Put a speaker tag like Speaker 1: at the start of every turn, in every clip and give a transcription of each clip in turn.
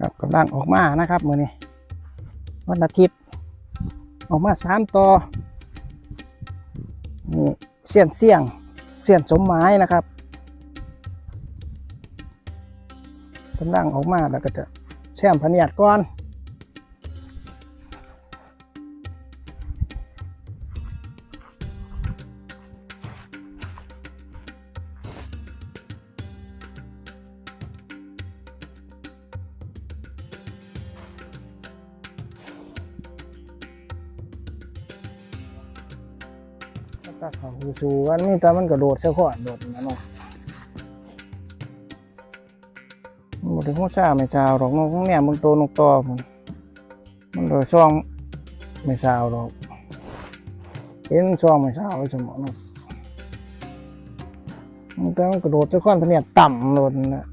Speaker 1: ครับกำลังออกมานะครับมือนี้วันอาทิตย์ ออกมาสามต่อนี่เสี้ยนเสี้ยงเสี้ยนสมไม้นะครับกำลังออกมาแล้วก็จะแช่มพเนียดก่อน ตักเขาสู่วันนี้แต่มันกระโดดเสียขอนโดดนะเนาะมันบ่ถึงหัวซาไม่ซาวหรอกนกเนี่ยมึงโตนกตอมันมันโดยช่องไม่ซาวหรอกเห็นช่องไม่ซาวไว้สมองนกมันแต่มันกระโดดเสียขอนพเนี่ยต่ำโดดนะ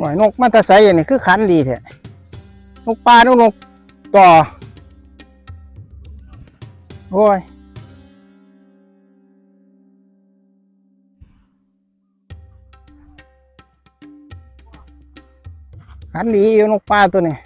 Speaker 1: หน่อยนกมาแตาใสอย่างนี้คือขันดีแท้นกปลานกนกต่อ โอ้ยขันดีอยู่นกปลาตัวนี้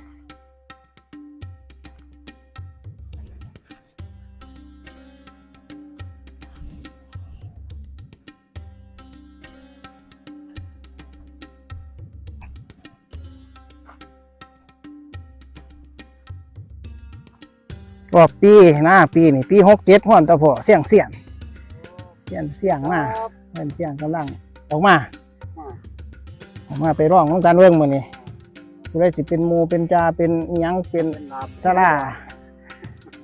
Speaker 1: ก็ปีหน้าปีนี่ปีหกเจ็ดห้อนตะพอเสียงเสียงเสียงเสียงมาเป็นเสียงกำลังออกมาออกมาไปร้องของการเรื่องมือนี่ผู้ใดสิเป็นหมูเป็นจาเป็นอิหยังเป็นสลา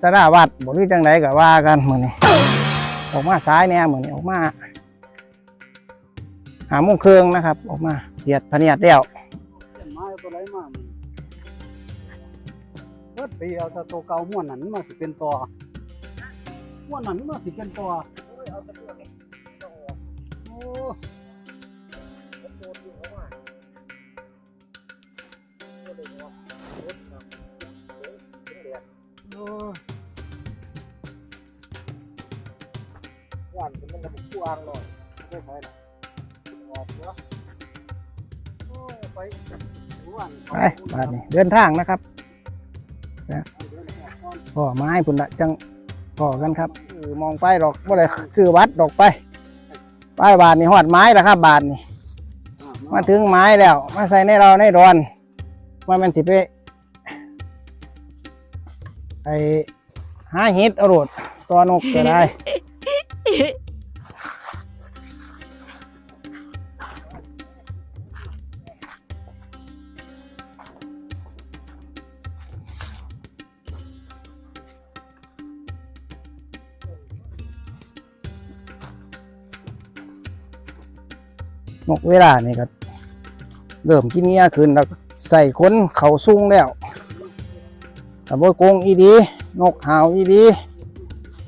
Speaker 1: สลาวัดบริจังไดก็ว่ากันมือนี่ออกมาซ้ายแน่มือนี่ออกมา หาโมงเครื่องนะครับ ออกมาเหยียดพะเนียดเดี่ยว
Speaker 2: พิ่นปีเอาแต่ตัวเก่าม้วนนั้นมาสิเป็นตัวม้วนนั้นมาสิเป็นตัวโอ้โอ้
Speaker 1: วันมันจะบุกวางหน่อยไม่ใช่หรอกออกเนาะ
Speaker 2: ไปม้วน
Speaker 1: ไปบาดนี้เดินทางนะครับ พ่อไม้พุ่นละจังพ่อกันครับมองไปดอกบ่ได้ซื้อวัดดอกไปไปบาทนี่หอดไม้แล้วครับ บาทนี่มาถึงไม้แล้ว มาใส่ในเราในดอนว่ามันสิไปไอห้าเฮ็ดอรดตัวนกก็ได้ นกเวลานี่ก็เริ่มกินเงี้ยขึ้นแล้วใส่ค้นเขาซุ่งแล้วแต่บ่กงอีดี นกหาวอีดี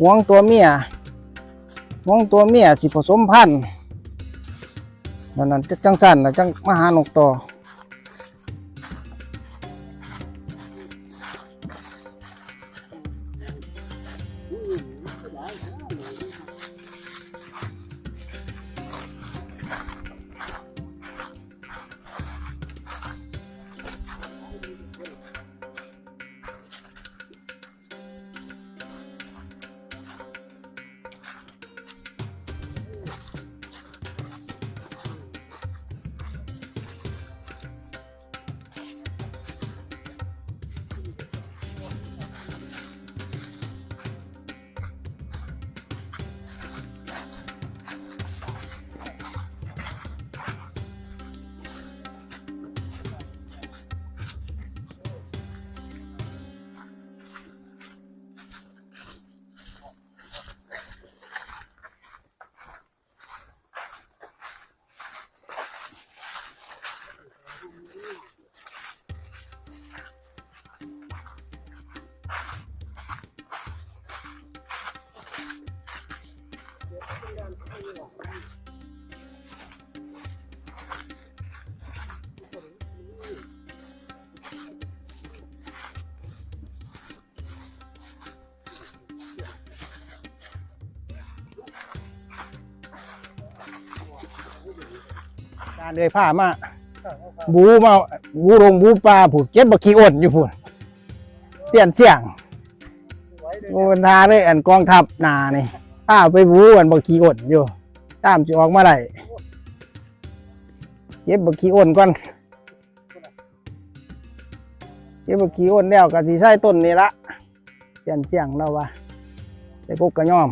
Speaker 1: ห่วงตัวเมียห่วงตัวเมียสิผสมพันธุ์นั่นนั่นจังสั่นนะจังมาหานกต่อ การเลยผ้ามาบูมาบูลงบูปลาผูกเก็บบักขี้อ่นอยู่พุ่นเสียนเสียงโอ้ทาเลยอันกองทัพหนานี่ผ้าไปบูอันบักขี้อ่นอยู่ตามจะออกมาได้เก็บบักขี้อ่นก่อนเก็บบักขี้อ่นแล้วก็สิใช้ต้นนี่ละเสียนเสียงเราว่าใส่กุกกระย่อม